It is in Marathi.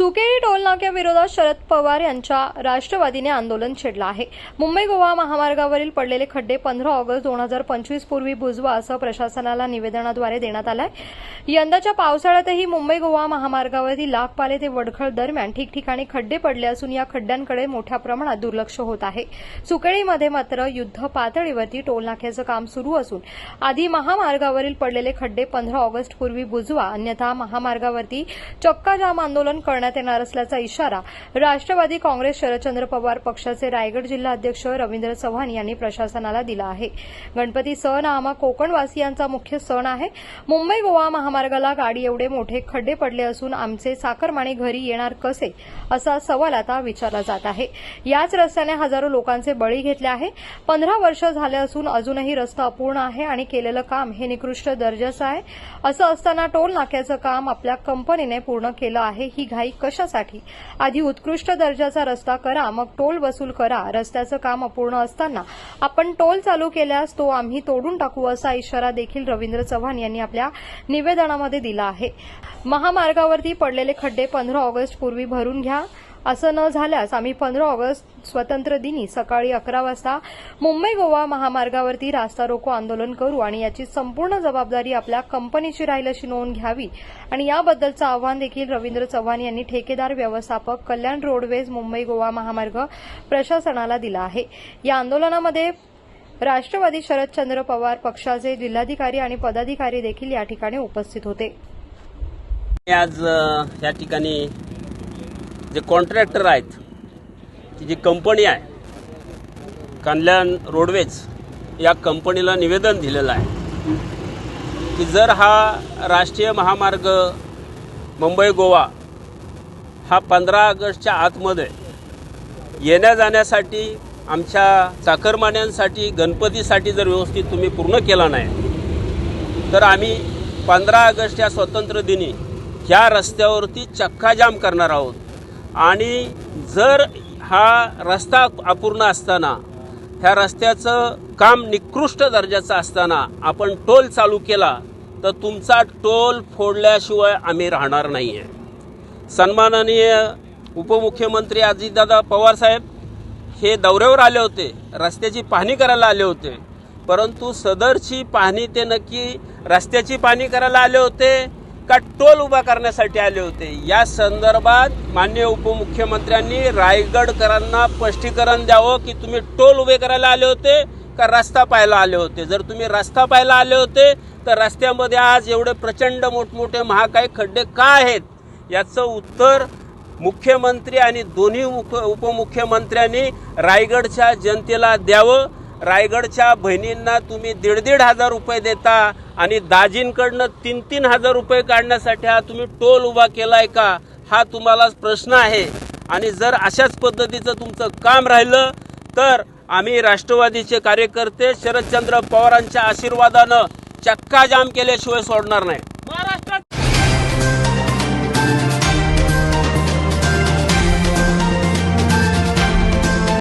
सुकेरी टोलनाक्याविरोधात शरद पवार यांच्या राष्ट्रवादीने आंदोलन छेडलं आहे. मुंबई गोवा महामार्गावरील पडलेले खड्डे पंधरा ऑगस्ट दोन हजार पंचवीस पूर्वी बुजवा असं प्रशासनाला निवेदनाद्वारे देण्यात आलं आहे यंदाच्या पावसाळ्यातही मुंबई गोवा महामार्गावरती लाखपाले ते वडखळ दरम्यान ठिकठिकाणी खड्डे पडले असून या खड्ड्यांकडे मोठ्या प्रमाणात दुर्लक्ष होत आहे. सुकेळीमध्ये मात्र युद्ध पातळीवरती टोलनाक्याचं काम सुरू असून आधी महामार्गावरील पडलेले खड्डे पंधरा ऑगस्ट पूर्वी बुजवा अन्यथा महामार्गावरती चक्काजाम आंदोलन करण्यात येणार असल्याचा इशारा राष्ट्रवादी काँग्रेस शरदचंद्र पवार पक्षाचे रायगड जिल्हा अध्यक्ष रवींद्र चव्हाण यांनी प्रशासनाला दिला आहे. गणपती सण हा आम्हा कोकणवासियांचा मुख्य सण आहे. मुंबई गोवा महामार्गाला गाडी एवढे मोठे खड्डे पडले असून आमचे साखरमाणे घरी येणार कसे असा सवाल आता विचारला जात आहे. याच रस्त्याने हजारो लोकांचे बळी घेतले आहे. पंधरा वर्ष झाले असून अजूनही रस्ता अपूर्ण आहे आणि केलेलं काम हे निकृष्ट दर्जाचं आहे. असं असताना टोल नाक्याचं काम आपल्या कंपनीने पूर्ण केलं आहे. ही घाई कशासाठी? आधी उत्कृष्ट दर्जाचा रस्ता करा मग टोल वसूल करा. रस्त्याचं काम अपूर्ण असताना आपण टोल चालू केल्यास तो आम्ही तोडून टाकू असा इशारा देखील रवींद्र चव्हाण यांनी आपल्या निवेदनामध्ये दिला आहे. महामार्गावरती पडलेले खड्डे पंधरा ऑगस्ट पूर्वी भरून घ्या. असं न झाल्यास आम्ही पंधरा ऑगस्ट स्वतंत्र दिनी सकाळी अकरा वाजता मुंबई गोवा महामार्गावरती रास्ता रोको आंदोलन करू आणि याची संपूर्ण जबाबदारी आपल्या कंपनीची राहील अशी नोंद घ्यावी. आणि याबद्दलचं आव्हान देखील रवींद्र चव्हाण यांनी ठेकेदार व्यवस्थापक कल्याण रोडवेज मुंबई गोवा महामार्ग प्रशासनाला दिला आहे. या आंदोलनामध्ये राष्ट्रवादी शरदचंद्र पवार पक्षाचे जिल्हाधिकारी आणि पदाधिकारी देखील या ठिकाणी उपस्थित होते. आज या ठिकाणी जे कॉन्ट्रॅक्टर आहेत ती जी कंपनी आहे कल्याण रोडवेज या कंपनीला निवेदन दिलेलं आहे की जर हा राष्ट्रीय महामार्ग मुंबई गोवा हा पंधरा ऑगस्टच्या आतमध्ये येण्या जाण्यासाठी आमच्या चाकरमान्यांसाठी गणपतीसाठी जर व्यवस्थित तुम्ही पूर्ण केला नाही तर आम्ही पंधरा ऑगस्ट या स्वतंत्र दिनी ह्या रस्त्यावरती चक्काजाम करणार आहोत. आणि जर हा रस्ता अपूर्ण असताना ह्या रस्त्याचं काम निकृष्ट दर्जाचं असताना आपण टोल चालू केला तर तुमचा टोल फोडल्याशिवाय आम्ही राहणार नाही आहे सन्माननीय उपमुख्यमंत्री अजितदादा पवार साहेब हे दौऱ्यावर आले होते रस्त्याची पाहणी करायला आले होते परंतु सदरची पाहणी ते नक्की रस्त्याची पाहणी करायला आले होते का टोल उभा करण्यासाठी आले होते? या संदर्भात माननीय उपमुख्यमंत्र्यांनी रायगडकरांना स्पष्टीकरण द्यावं की तुम्ही टोल उभे करायला आले होते का रस्ता पाहायला आले होते? जर तुम्ही रस्ता पाहायला आले होते तर रस्त्यामध्ये आज एवढे प्रचंड मोठमोठे महाकाय खड्डे का आहेत? याचं उत्तर मुख्यमंत्री आणि दोन्ही मुख उपमुख्यमंत्र्यांनी रायगडच्या जनतेला द्यावं. रायगडच्या बहिणींना तुम्ही दीड दीड हजार रुपये देता. आणि दाजींकडनं तीन तीन हजार रुपये काढण्यासाठी हा तुम्ही टोल उभा केलाय का हा तुम्हाला प्रश्न आहे. आणि जर अशाच पद्धतीचं तुमचं काम राहिलं तर आम्ही राष्ट्रवादीचे कार्यकर्ते शरदचंद्र पवारांच्या आशीर्वादानं चक्काजाम केल्याशिवाय सोडणार नाही.